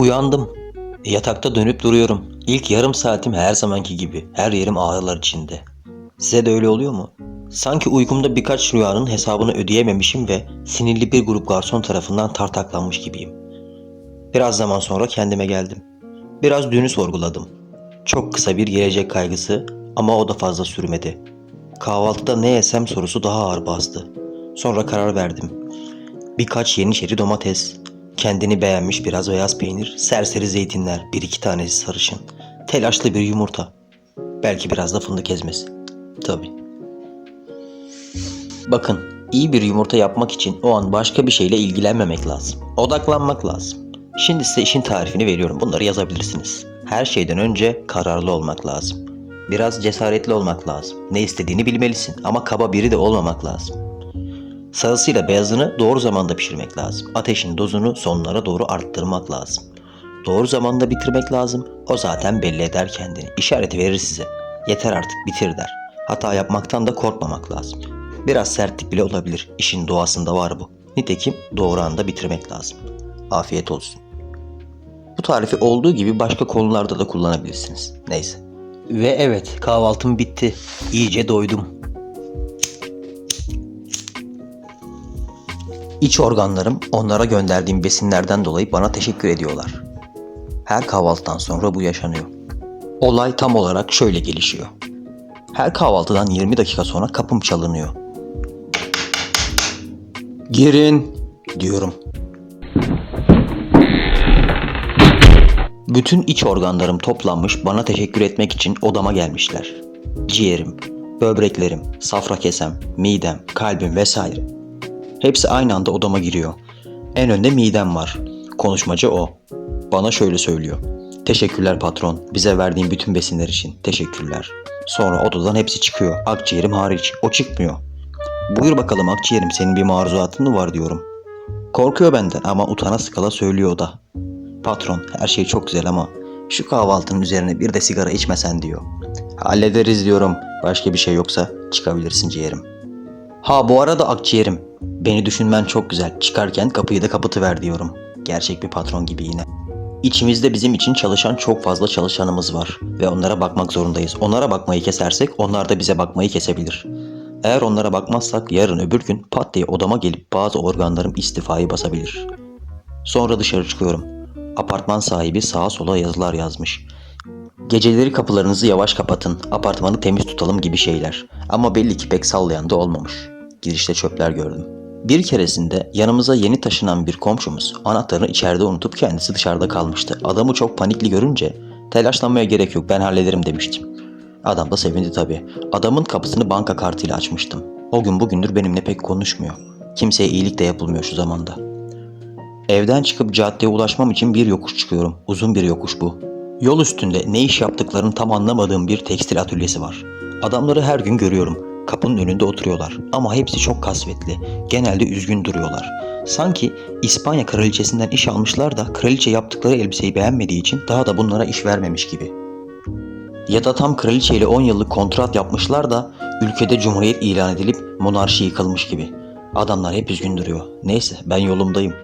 Uyandım. Yatakta dönüp duruyorum. İlk yarım saatim her zamanki gibi. Her yerim ağrılar içinde. Size de öyle oluyor mu? Sanki uykumda birkaç rüyanın hesabını ödeyememişim ve sinirli bir grup garson tarafından tartaklanmış gibiyim. Biraz zaman sonra kendime geldim. Biraz dünü sorguladım. Çok kısa bir gelecek kaygısı ama o da fazla sürmedi. Kahvaltıda ne yesem sorusu daha ağır bastı. Sonra karar verdim. Birkaç yeniçeri domates, kendini beğenmiş biraz beyaz peynir, serseri zeytinler, bir iki tanesi sarışın, telaşlı bir yumurta. Belki biraz da fındık ezmesi. Tabii. Bakın, iyi bir yumurta yapmak için o an başka bir şeyle ilgilenmemek lazım. Odaklanmak lazım. Şimdi size işin tarifini veriyorum. Bunları yazabilirsiniz. Her şeyden önce kararlı olmak lazım. Biraz cesaretli olmak lazım. Ne istediğini bilmelisin ama kaba biri de olmamak lazım. Sarısıyla beyazını doğru zamanda pişirmek lazım. Ateşin dozunu sonlara doğru arttırmak lazım. Doğru zamanda bitirmek lazım. O zaten belli eder kendini. İşareti verir size. Yeter artık bitir der. Hata yapmaktan da korkmamak lazım. Biraz sertlik bile olabilir. İşin doğasında var bu. Nitekim doğru anda bitirmek lazım. Afiyet olsun. Bu tarifi olduğu gibi başka konularda da kullanabilirsiniz. Neyse. Ve evet kahvaltım bitti. İyice doydum. İç organlarım onlara gönderdiğim besinlerden dolayı bana teşekkür ediyorlar. Her kahvaltıdan sonra bu yaşanıyor. Olay tam olarak şöyle gelişiyor. Her kahvaltıdan 20 dakika sonra kapım çalınıyor. Girin diyorum. Bütün iç organlarım toplanmış bana teşekkür etmek için odama gelmişler. Ciğerim, böbreklerim, safra kesem, midem, kalbim vesaire. Hepsi aynı anda odama giriyor. En önde midem var. Konuşmacı o. Bana şöyle söylüyor. Teşekkürler patron. Bize verdiğin bütün besinler için. Teşekkürler. Sonra odadan hepsi çıkıyor. Akciğerim hariç. O çıkmıyor. Buyur bakalım akciğerim senin bir maruzatın mı var diyorum. Korkuyor benden ama utana sıkala söylüyor o da. Patron her şey çok güzel ama şu kahvaltının üzerine bir de sigara içmesen diyor. Hallederiz diyorum. Başka bir şey yoksa çıkabilirsin ciğerim. Ha bu arada akciğerim. Beni düşünmen çok güzel. Çıkarken kapıyı da kapatıver diyorum. Gerçek bir patron gibi yine. İçimizde bizim için çalışan çok fazla çalışanımız var ve onlara bakmak zorundayız. Onlara bakmayı kesersek onlar da bize bakmayı kesebilir. Eğer onlara bakmazsak yarın öbür gün pat diye odama gelip bazı organlarım istifayı basabilir. Sonra dışarı çıkıyorum. Apartman sahibi sağa sola yazılar yazmış. Geceleri kapılarınızı yavaş kapatın, apartmanı temiz tutalım gibi şeyler. Ama belli ki pek sallayan da olmamış. Girişte çöpler gördüm. Bir keresinde yanımıza yeni taşınan bir komşumuz anahtarını içeride unutup kendisi dışarıda kalmıştı. Adamı çok panikli görünce telaşlanmaya gerek yok ben hallederim demiştim. Adam da sevindi tabii. Adamın kapısını banka kartıyla açmıştım. O gün bugündür benimle pek konuşmuyor. Kimseye iyilik de yapılmıyor şu zamanda. Evden çıkıp caddeye ulaşmam için bir yokuş çıkıyorum. Uzun bir yokuş bu. Yol üstünde ne iş yaptıklarını tam anlamadığım bir tekstil atölyesi var. Adamları her gün görüyorum. Kapının önünde oturuyorlar ama hepsi çok kasvetli. Genelde üzgün duruyorlar. Sanki İspanya kraliçesinden iş almışlar da kraliçe yaptıkları elbiseyi beğenmediği için daha da bunlara iş vermemiş gibi. Ya da tam kraliçeyle 10 yıllık kontrat yapmışlar da ülkede cumhuriyet ilan edilip monarşi yıkılmış gibi. Adamlar hep üzgün duruyor. Neyse ben yolumdayım.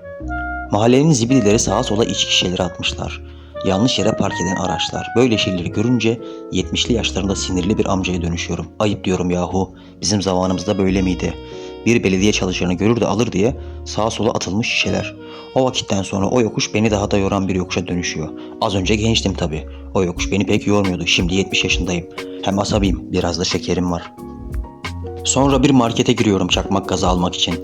Mahallenin zibidileri sağa sola içki şişeleri atmışlar. Yanlış yere park eden araçlar. Böyle şeyleri görünce 70'li yaşlarında sinirli bir amcaya dönüşüyorum. Ayıp diyorum yahu. Bizim zamanımızda böyle miydi? Bir belediye çalışanı görür de alır diye sağa sola atılmış şişeler. O vakitten sonra o yokuş beni daha da yoran bir yokuşa dönüşüyor. Az önce gençtim tabii. O yokuş beni pek yormuyordu. Şimdi 70 yaşındayım. Hem asabiyim. Biraz da şekerim var. Sonra bir markete giriyorum çakmak gazı almak için.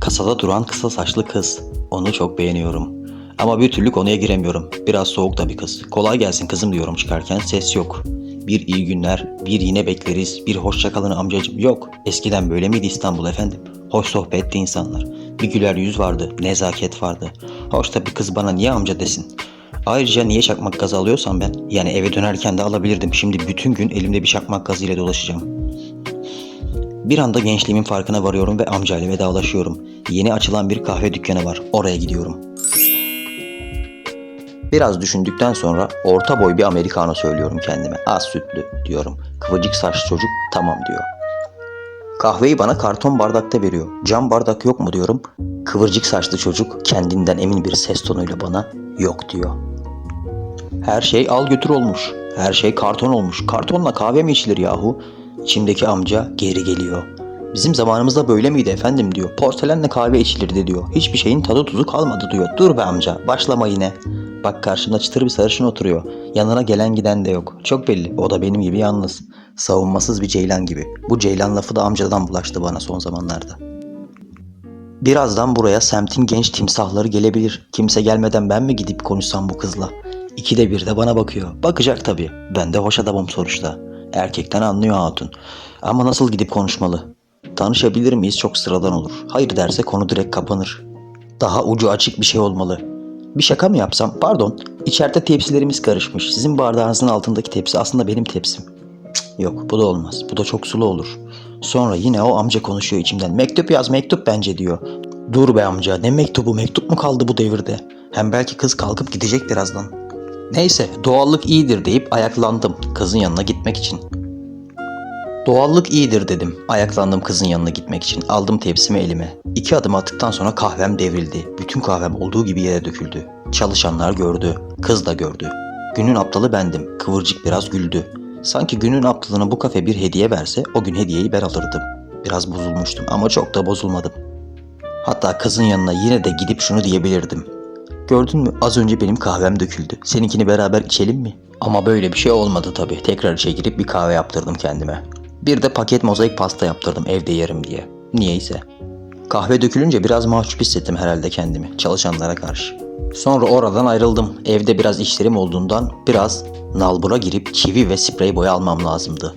Kasada duran kısa saçlı kız. Onu çok beğeniyorum. Ama bir türlü konuya giremiyorum. Biraz soğuk da bir kız. Kolay gelsin kızım diyorum çıkarken ses yok. Bir iyi günler, bir yine bekleriz, bir hoşça kalın amcacım yok. Eskiden böyle miydi İstanbul efendim? Hoş sohbetti insanlar. Bir güler yüz vardı, nezaket vardı. Hoş da bir kız bana niye amca desin? Ayrıca niye çakmak gazı alıyorsam ben? Yani eve dönerken de alabilirdim. Şimdi bütün gün elimde bir çakmak gazı ile dolaşacağım. Bir anda gençliğimin farkına varıyorum ve amcayla vedalaşıyorum. Yeni açılan bir kahve dükkanı var. Oraya gidiyorum. Biraz düşündükten sonra orta boy bir americano söylüyorum kendime. Az sütlü diyorum. Kıvırcık saçlı çocuk tamam diyor. Kahveyi bana karton bardakta veriyor. Cam bardak yok mu diyorum. Kıvırcık saçlı çocuk kendinden emin bir ses tonuyla bana yok diyor. Her şey al götür olmuş. Her şey karton olmuş. Kartonla kahve mi içilir yahu? İçimdeki amca geri geliyor. Bizim zamanımızda böyle miydi efendim diyor. Porselenle kahve içilirdi diyor. Hiçbir şeyin tadı tuzu kalmadı diyor. Dur be amca başlama yine. Bak karşımda çıtır bir sarışın oturuyor. Yanına gelen giden de yok. Çok belli. O da benim gibi yalnız. Savunmasız bir ceylan gibi. Bu ceylan lafı da amcadan bulaştı bana son zamanlarda. Birazdan buraya semtin genç timsahları gelebilir. Kimse gelmeden ben mi gidip konuşsam bu kızla? İkide bir de bana bakıyor. Bakacak tabii. Ben de hoş adamım sonuçta. Erkekten anlıyor hatun. Ama nasıl gidip konuşmalı? Tanışabilir miyiz çok sıradan olur. Hayır derse konu direkt kapanır. Daha ucu açık bir şey olmalı. Bir şaka mı yapsam? Pardon. İçeride tepsilerimiz karışmış. Sizin bardağınızın altındaki tepsi aslında benim tepsim. Yok bu da olmaz. Bu da çok sulu olur. Sonra yine o amca konuşuyor içimden. Mektup yaz mektup bence diyor. Dur be amca ne mektubu mektup mu kaldı bu devirde? Hem belki kız kalkıp gidecek birazdan. Neyse doğallık iyidir deyip ayaklandım kızın yanına gitmek için. Doğallık iyidir dedim. Ayaklandım kızın yanına gitmek için. Aldım tepsimi elime. İki adım attıktan sonra kahvem devrildi. Bütün kahvem olduğu gibi yere döküldü. Çalışanlar gördü. Kız da gördü. Günün aptalı bendim. Kıvırcık biraz güldü. Sanki günün aptalına bu kafe bir hediye verse o gün hediyeyi ben alırdım. Biraz bozulmuştum ama çok da bozulmadım. Hatta kızın yanına yine de gidip şunu diyebilirdim. Gördün mü az önce benim kahvem döküldü. Seninkini beraber içelim mi? Ama böyle bir şey olmadı tabii. Tekrar işe girip bir kahve yaptırdım kendime. Bir de paket mozaik pasta yaptırdım evde yerim diye. Niyeyse. Kahve dökülünce biraz mahcup hissettim herhalde kendimi çalışanlara karşı. Sonra oradan ayrıldım. Evde biraz işlerim olduğundan biraz nalbura girip çivi ve sprey boya almam lazımdı.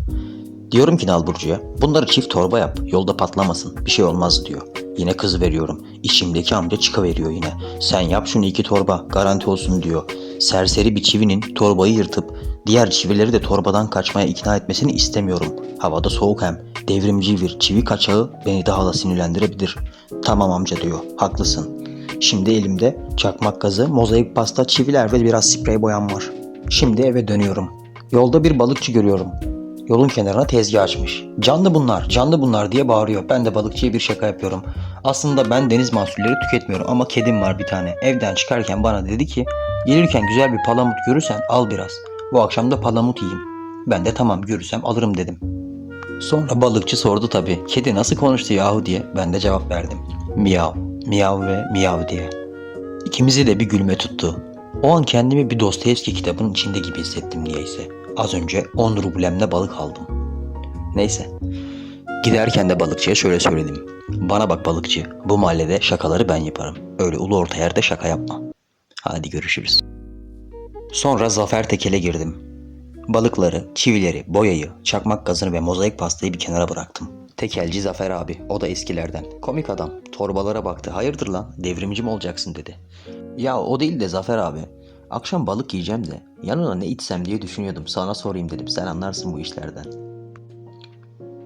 Diyorum ki nalburcuya bunları çift torba yap yolda patlamasın bir şey olmaz diyor. Yine kız veriyorum. İçimdeki amca çıkıveriyor yine. Sen yap şunu iki torba garanti olsun diyor. Serseri bir çivinin torbayı yırtıp diğer çivileri de torbadan kaçmaya ikna etmesini istemiyorum. Havada soğuk hem. Devrimci bir çivi kaçağı beni daha da sinirlendirebilir. Tamam amca diyor. Haklısın. Şimdi elimde çakmak gazı, mozaik pasta, çiviler ve biraz sprey boyam var. Şimdi eve dönüyorum. Yolda bir balıkçı görüyorum. Yolun kenarına tezgah açmış. Canlı bunlar, canlı bunlar diye bağırıyor. Ben de balıkçıya bir şaka yapıyorum. Aslında ben deniz mahsulleri tüketmiyorum ama kedim var bir tane. Evden çıkarken bana dedi ki gelirken güzel bir palamut görürsen al biraz. Bu akşam da palamut yiyeyim. Ben de tamam görürsem alırım dedim. Sonra balıkçı sordu tabii. Kedi nasıl konuştu yahu diye. Ben de cevap verdim. Miyav, miyav ve miyav diye. İkimizi de bir gülme tuttu. O an kendimi bir Dostoyevski kitabının içinde gibi hissettim niyeyse. Az önce 10 rublemle balık aldım. Neyse. Giderken de balıkçıya şöyle söyledim. Bana bak balıkçı, bu mahallede şakaları ben yaparım. Öyle ulu orta yerde şaka yapma. Hadi görüşürüz. Sonra Zafer Tekel'e girdim. Balıkları, çivileri, boyayı, çakmak gazını ve mozaik pastayı bir kenara bıraktım. Tekelci Zafer abi, o da eskilerden. Komik adam, torbalara baktı. Hayırdır lan, devrimci mi olacaksın dedi. Ya o değil de Zafer abi. Akşam balık yiyeceğim de yanına ne içsem diye düşünüyordum. Sana sorayım dedim. Sen anlarsın bu işlerden.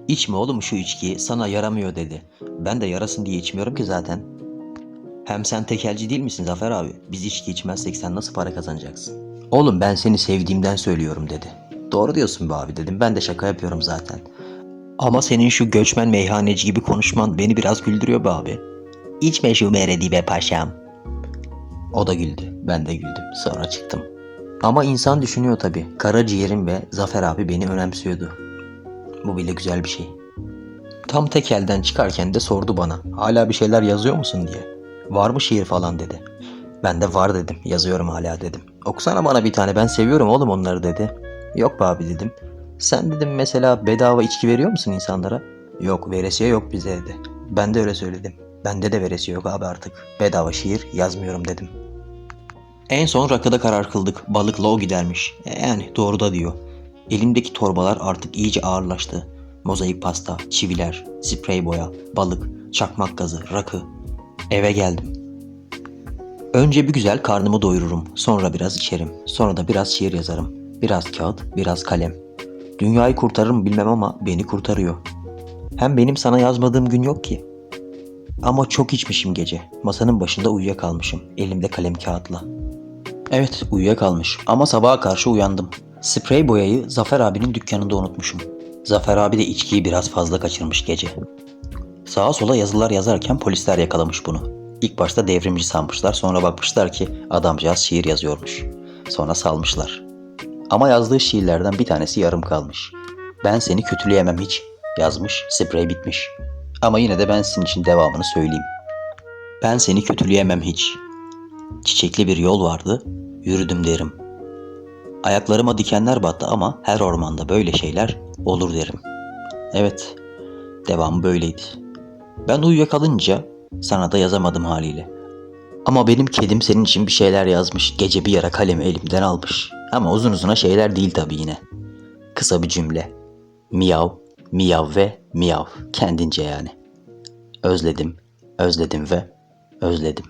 İçme oğlum şu içkiyi sana yaramıyor dedi. Ben de yarasın diye içmiyorum ki zaten. Hem sen tekelci değil misin Zafer abi? Biz içki içmezsek sen nasıl para kazanacaksın? Oğlum ben seni sevdiğimden söylüyorum dedi. Doğru diyorsun be abi dedim. Ben de şaka yapıyorum zaten. Ama senin şu göçmen meyhaneci gibi konuşman beni biraz güldürüyor be abi. İçme şu meredi be paşam. O da güldü. Ben de güldüm. Sonra çıktım. Ama insan düşünüyor tabii. Karaciğerim ve Zafer abi beni önemsiyordu. Bu bile güzel bir şey. Tam tek elden çıkarken de sordu bana. Hala bir şeyler yazıyor musun diye. Var mı şiir falan dedi. Ben de var dedim. Yazıyorum hala dedim. Okusana bana bir tane ben seviyorum oğlum onları dedi. Yok be abi dedim. Sen dedim mesela bedava içki veriyor musun insanlara? Yok veresiye yok bize dedi. Ben de öyle söyledim. Bende de veresiye yok abi artık. Bedava şiir yazmıyorum dedim. En son rakıda karar kıldık. Balıkla o gidermiş. E, Yani doğru da diyor. Elimdeki torbalar artık iyice ağırlaştı. Mozaik pasta, çiviler, sprey boya, balık, çakmak gazı, rakı. Eve geldim. Önce bir güzel karnımı doyururum. Sonra biraz içerim. Sonra da biraz şiir yazarım. Biraz kağıt, biraz kalem. Dünyayı kurtarırım bilmem ama beni kurtarıyor. Hem benim sana yazmadığım gün yok ki. Ama çok içmişim gece. Masanın başında uyuyakalmışım. Elimde kalem kağıtla. Evet uyuyakalmış ama sabaha karşı uyandım. Sprey boyayı Zafer abinin dükkanında unutmuşum. Zafer abi de içkiyi biraz fazla kaçırmış gece. Sağa sola yazılar yazarken polisler yakalamış bunu. İlk başta devrimci sanmışlar sonra bakmışlar ki adamcağız şiir yazıyormuş. Sonra salmışlar. Ama yazdığı şiirlerden bir tanesi yarım kalmış. Ben seni kötüleyemem hiç yazmış, sprey bitmiş. Ama yine de ben sizin için devamını söyleyeyim. Ben seni kötüleyemem hiç. Çiçekli bir yol vardı, yürüdüm derim. Ayaklarıma dikenler battı ama her ormanda böyle şeyler olur derim. Evet, devamı böyleydi. Ben uyuyakalınca sana da yazamadım haliyle. Ama benim kedim senin için bir şeyler yazmış. Gece bir yara kalemi elimden almış. Ama uzun uzuna şeyler değil tabii yine. Kısa bir cümle. Miyav, miyav ve miyav. Kendince yani. Özledim, özledim ve özledim.